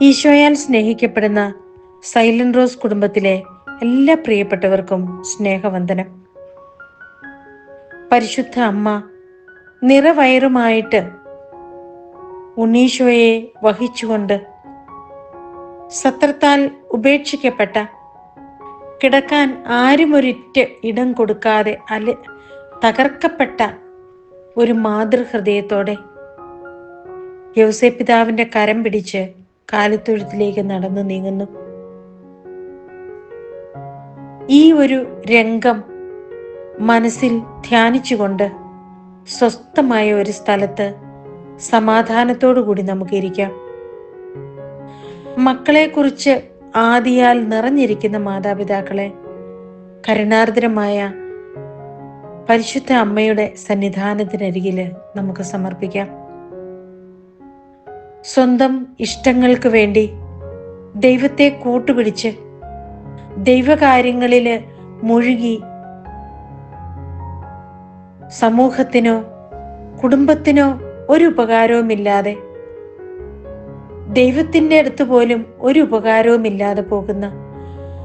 ഈശോയാൽ സ്നേഹിക്കപ്പെടുന്ന silent rose കുടുംബത്തിലെ എല്ലാ പ്രിയപ്പെട്ടവർക്കും സ്നേഹവന്ദനം. പരിശുദ്ധ അമ്മ നിറവയറുമായിട്ട് ഉണ്ണീശോയെ വഹിച്ചുകൊണ്ട് സത്രത്താൽ ഉപേക്ഷിക്കപ്പെട്ട കിടക്കാൻ ആരുമൊരിറ്റ് ഇടം കൊടുക്കാതെ അല തകർക്കപ്പെട്ട ഒരു മാതൃഹൃദയത്തോടെ യൗസേ പിതാവിന്റെ കരം പിടിച്ച് കാലത്തൊഴുത്തിലേക്ക് നടന്നു നീങ്ങുന്നു. ഈ ഒരു രംഗം മനസ്സിൽ ധ്യാനിച്ചുകൊണ്ട് സ്വസ്ഥമായ ഒരു സ്ഥലത്ത് സമാധാനത്തോടു കൂടി നമുക്ക് ഇരിക്കാം. മക്കളെക്കുറിച്ച് ആദിയാൽ നിറഞ്ഞിരിക്കുന്ന മാതാപിതാക്കളെ കരുണാർദ്രമായ പരിശുദ്ധ അമ്മയുടെ സന്നിധാനത്തിനരികിൽ നമുക്ക് സമർപ്പിക്കാം. സ്വന്തം ഇഷ്ടങ്ങൾക്ക് വേണ്ടി ദൈവത്തെ കൂട്ടുപിടിച്ച് ദൈവകാര്യങ്ങളിൽ മുഴുകി സമൂഹത്തിനോ കുടുംബത്തിനോ ഒരു ഉപകാരവുമില്ലാതെ ദൈവത്തിന്റെ അടുത്ത് പോലും ഒരു ഉപകാരവുമില്ലാതെ പോകുന്ന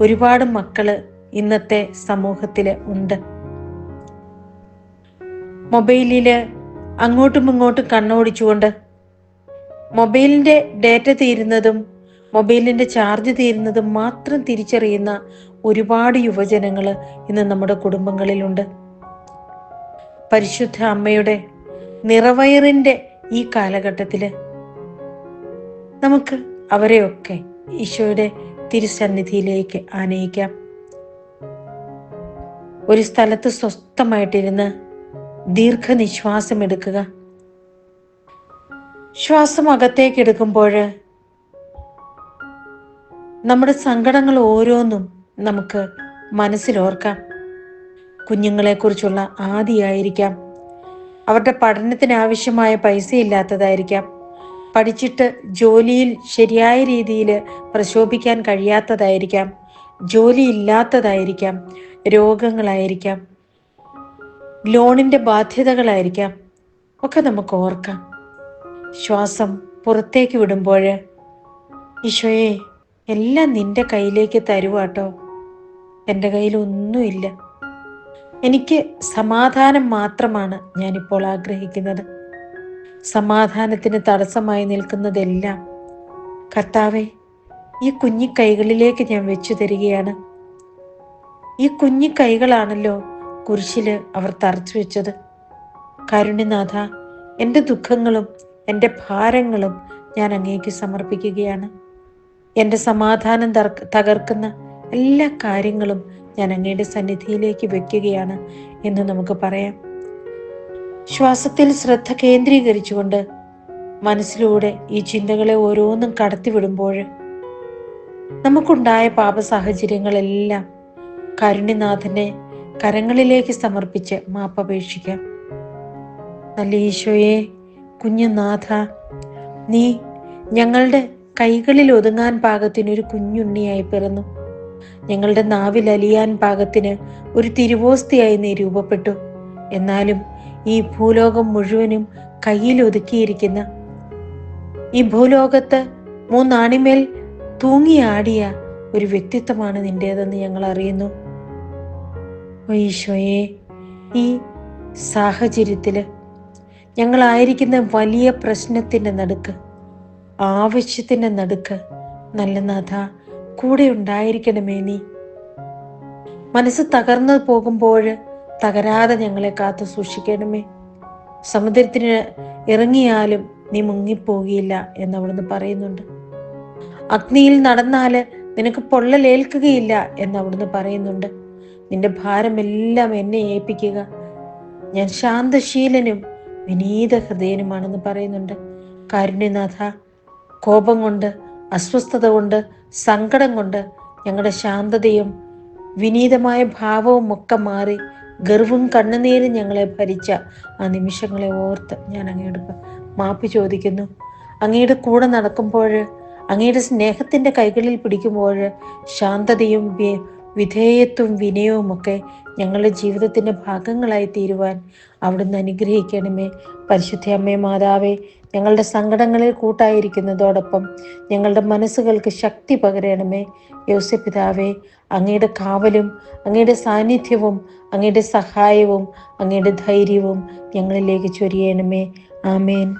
ഒരുപാട് മക്കൾ ഇന്നത്തെ സമൂഹത്തിൽ ഉണ്ട്. മൊബൈലിൽ അങ്ങോട്ടും ഇങ്ങോട്ടും കണ്ണോടിച്ചുകൊണ്ട് മൊബൈലിന്റെ ഡേറ്റ തീരുന്നതും മൊബൈലിന്റെ ചാർജ് തീരുന്നതും മാത്രം തിരിച്ചറിയുന്ന ഒരുപാട് യുവജനങ്ങൾ ഇന്ന് നമ്മുടെ കുടുംബങ്ങളിലുണ്ട്. പരിശുദ്ധ അമ്മയുടെ നിറവയറിന്റെ ഈ കാലഘട്ടത്തിൽ നമുക്ക് അവരെയൊക്കെ ഈശോയുടെ തിരുസന്നിധിയിലേക്ക് ആനയിക്കാം. ഒരു സ്ഥലത്ത് സ്വസ്ഥമായിട്ടിരുന്ന് ദീർഘനിശ്വാസം എടുക്കുക ശ്വാസം അകത്തേക്ക് എടുക്കുമ്പോൾ നമ്മുടെ സങ്കടങ്ങൾ ഓരോന്നും നമുക്ക് മനസ്സിലോർക്കാം കുഞ്ഞുങ്ങളെക്കുറിച്ചുള്ള ആദിയായിരിക്കാം. അവരുടെ പഠനത്തിന് ആവശ്യമായ പൈസ ഇല്ലാത്തതായിരിക്കാം പഠിച്ചിട്ട് ജോലിയിൽ ശരിയായ രീതിയിൽ പ്രശോഭിക്കാൻ കഴിയാത്തതായിരിക്കാം. ജോലി ഇല്ലാത്തതായിരിക്കാം രോഗങ്ങളായിരിക്കാം. ലോണിന്റെ ബാധ്യതകളായിരിക്കാം. ഒക്കെ നമുക്ക് ഓർക്കാം. ശ്വാസം പുറത്തേക്ക് വിടുമ്പോൾ ഈശോയെ എല്ലാം നിന്റെ കയ്യിലേക്ക് തരുവാട്ടോ. എന്റെ കയ്യിൽ ഒന്നുമില്ല. എനിക്ക് സമാധാനം മാത്രമാണ് ഞാനിപ്പോൾ ആഗ്രഹിക്കുന്നത്. സമാധാനത്തിന് തടസ്സമായി നിൽക്കുന്നതെല്ലാം കർത്താവെ ഈ കുഞ്ഞി കൈകളിലേക്ക് ഞാൻ വെച്ചു തരികയാണ്. ഈ കുഞ്ഞി കൈകളാണല്ലോ കുരിശിൽ അവർ തറച്ചു വെച്ചത്. കരുണിനാഥ എന്റെ ദുഃഖങ്ങളും എന്റെ ഭാരങ്ങളും ഞാൻ അങ്ങേക്ക് സമർപ്പിക്കുകയാണ്. എന്റെ സമാധാനം തകർക്കുന്ന എല്ലാ കാര്യങ്ങളും ഞാൻ അങ്ങയുടെ സന്നിധിയിലേക്ക് വെക്കുകയാണ് എന്ന് നമുക്ക് പറയാം. ശ്വാസത്തിൽ ശ്രദ്ധ കേന്ദ്രീകരിച്ചുകൊണ്ട് മനസ്സിലൂടെ ഈ ചിന്തകളെ ഓരോന്നും കടത്തിവിടുമ്പോൾ നമുക്കുണ്ടായ പാപ സാഹചര്യങ്ങളെല്ലാം കരുണിനാഥനെ കരങ്ങളിലേക്ക് സമർപ്പിച്ച് മാപ്പപേക്ഷിക്കാം. നല്ല ഈശോയെ കുഞ്ഞുനാഥ നീ ഞങ്ങളുടെ കൈകളിൽ ഒതുങ്ങാൻ പാകത്തിന് ഒരു കുഞ്ഞുണ്ണിയായി പിറന്നു. ഞങ്ങളുടെ നാവിൽ അലിയാൻ പാകത്തിന് ഒരു തിരുവോസ്തിയായി നീ രൂപപ്പെട്ടു. എന്നാലും ഈ ഭൂലോകം മുഴുവനും കയ്യിൽ ഒതുക്കിയിരിക്കുന്ന ഈ ഭൂലോകത്ത് മൂന്നാണിമേൽ തൂങ്ങിയാടിയ ഒരു വ്യക്തിത്വമാണ് നിന്റേതെന്ന് ഞങ്ങൾ അറിയുന്നു. ഈശോയെ ഈ സാഹചര്യത്തിൽ ഞങ്ങളായിരിക്കുന്ന വലിയ പ്രശ്നത്തിന്റെ നടുക്ക് ആവശ്യത്തിന്റെ നടുക്ക് നല്ല നാഥ കൂടെ ഉണ്ടായിരിക്കണമേ നീ. മനസ്സ് തകർന്നു പോകുമ്പോൾ തകരാതെ ഞങ്ങളെ കാത്തു സൂക്ഷിക്കണമേ. സമുദ്രത്തിന് ഇറങ്ങിയാലും നീ മുങ്ങിപ്പോകില്ല എന്ന് അവിടുന്ന് പറയുന്നുണ്ട്. അഗ്നിയിൽ നടന്നാൽ നിനക്ക് പൊള്ളലേൽക്കുകയില്ല എന്ന് അവിടുന്ന് പറയുന്നുണ്ട്. നിന്റെ ഭാരമെല്ലാം എന്നെ ഏൽപ്പിക്കുക. ഞാൻ ശാന്തശീലനും വിനീത ഹൃദയനുമാണെന്ന് പറയുന്നുണ്ട്. കാരുണ്യനാഥ കോപം കൊണ്ട് അസ്വസ്ഥത കൊണ്ട് സങ്കടം കൊണ്ട് ഞങ്ങളുടെ ശാന്തതയും വിനീതമായ ഭാവവും ഒക്കെ മാറി ഗർവും കണ്ണുനീരും ഞങ്ങളെ ഭരിച്ച ആ നിമിഷങ്ങളെ ഓർത്ത് ഞാൻ അങ്ങയോട് മാപ്പി ചോദിക്കുന്നു. അങ്ങയുടെ കൂടെ നടക്കുമ്പോൾ അങ്ങയുടെ സ്നേഹത്തിന്റെ കൈകളിൽ പിടിക്കുമ്പോൾ ശാന്തതയും വിധേയത്വം വിനയവുമൊക്കെ ഞങ്ങളുടെ ജീവിതത്തിന്റെ ഭാഗങ്ങളായി തീരുവാൻ അവിടുന്ന് അനുഗ്രഹിക്കണമേ. പരിശുദ്ധ അമ്മേ മാതാവേ ഞങ്ങളുടെ സങ്കടങ്ങളിൽ കൂട്ടായിരിക്കുന്നതോടൊപ്പം ഞങ്ങളുടെ മനസ്സുകൾക്ക് ശക്തി പകരണമേ. യോസപിതാവേ അങ്ങയുടെ കാവലും അങ്ങയുടെ സാന്നിധ്യവും അങ്ങയുടെ സഹായവും അങ്ങയുടെ ധൈര്യവും ഞങ്ങളിലേക്ക് ചൊരിയണമേ. ആമേൻ.